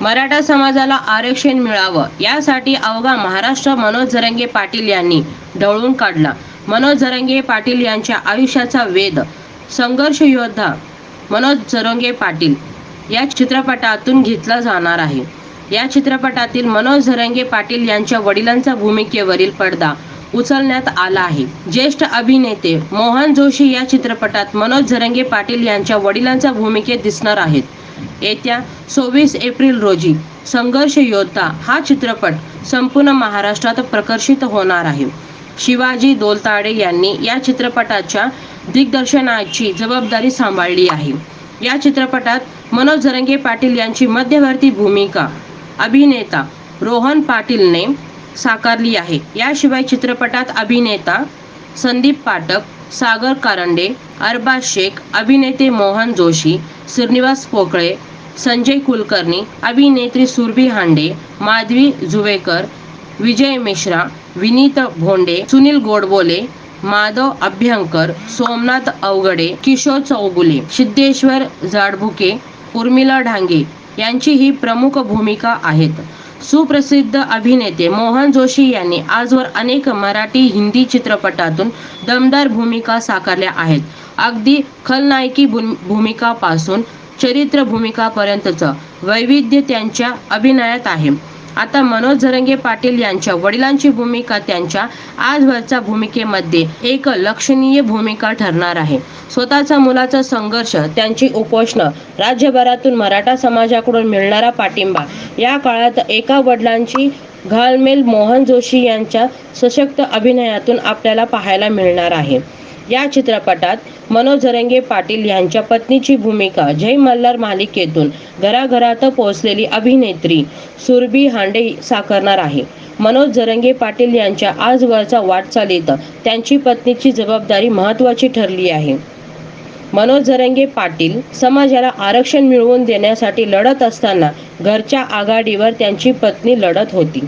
मराठा समाजाला आरक्षण मिळावं यासाठी अवघा महाराष्ट्र मनोज जरंगे पाटील यांनी ढवळून काढला. मनोज जरंगे पाटील यांच्या आयुष्याचा वेद संघर्ष योद्धा मनोज जरंगे पाटील या चित्रपटातून घेतला जाणार आहे. या चित्रपटातील मनोज झरंगे पाटील यांच्या वडिलांच्या भूमिकेवरील पडदा उचलण्यात आला आहे. ज्येष्ठ अभिनेते मोहन जोशी या चित्रपटात मनोज झरंगे पाटील यांच्या वडिलांच्या भूमिकेत दिसणार आहेत. येत्या सव्वीस एप्रिल रोजी संघर्ष योद्धा हा चित्रपट संपूर्ण महाराष्ट्रात प्रकर्षित होणार आहे. शिवाजी दोलताडे यांनी या चित्रपटाच्या दिग्दर्शनाची जबाबदारी सांभाळली आहे. या चित्रपटात मनोज जरंगे पाटील यांची मध्यवर्ती भूमिका अभिनेता रोहन पाटीलने साकारली आहे. याशिवाय चित्रपटात अभिनेता संदीप पाठक सागर कारंडे अरबाज शेख अभिनेते मोहन जोशी श्रीनिवास पोकळे संजय कुलकर्णी अभिनेत्री सुरभी हांडे माधवी जुवेकर विजय मिश्रा विनीत भोंडे सुनील गोडबोले माधव अभ्यंकर सोमनाथ अवगडे किशोर चौगुले सिद्धेश्वर जाडभुके उर्मिला ढांगे यांची ही प्रमुख भूमिका आहेत. सुप्रसिद्ध अभिनेते मोहन जोशी यांनी आजवर अनेक मराठी हिंदी चित्रपटातून दमदार भूमिका साकारल्या आहेत. अगदी खलनायकी भूम- भूमिकापासून चरित्र भूमिकापर्यंतचं वैविध्य त्यांच्या अभिनयात आहे. आता मनोज झरंगे पाटील यांच्या वडिलांची भूमिका त्यांच्या आजवरच्या भूमिकेमध्ये एक लक्षणीय भूमिका ठरणार आहे. स्वतःचा मुलाचा संघर्ष त्यांची उपोषणं राज्यभरातून मराठा समाजाकडून मिळणारा पाठिंबा या काळात एका वडिलांची घालमेल मोहन जोशी यांच्या सशक्त अभिनयातून आपल्याला पाहायला मिळणार आहे. या चित्रपटात मनोज जरंगे पाटील यांच्या पत्नीची भूमिका जय मल्हार मालिकेतून घराघरात पोहोचलेली अभिनेत्री सुरभी हांडे साकारणार आहे. मनोज जरंगे पाटील यांच्या आजवरचा वाटचालीत त्यांची पत्नीची जबाबदारी महत्त्वाची ठरली आहे. मनोज जरंगे पाटील समाजाला आरक्षण मिळवून देण्यासाठी लढत असताना घरच्या आघाडीवर त्यांची पत्नी लढत होती.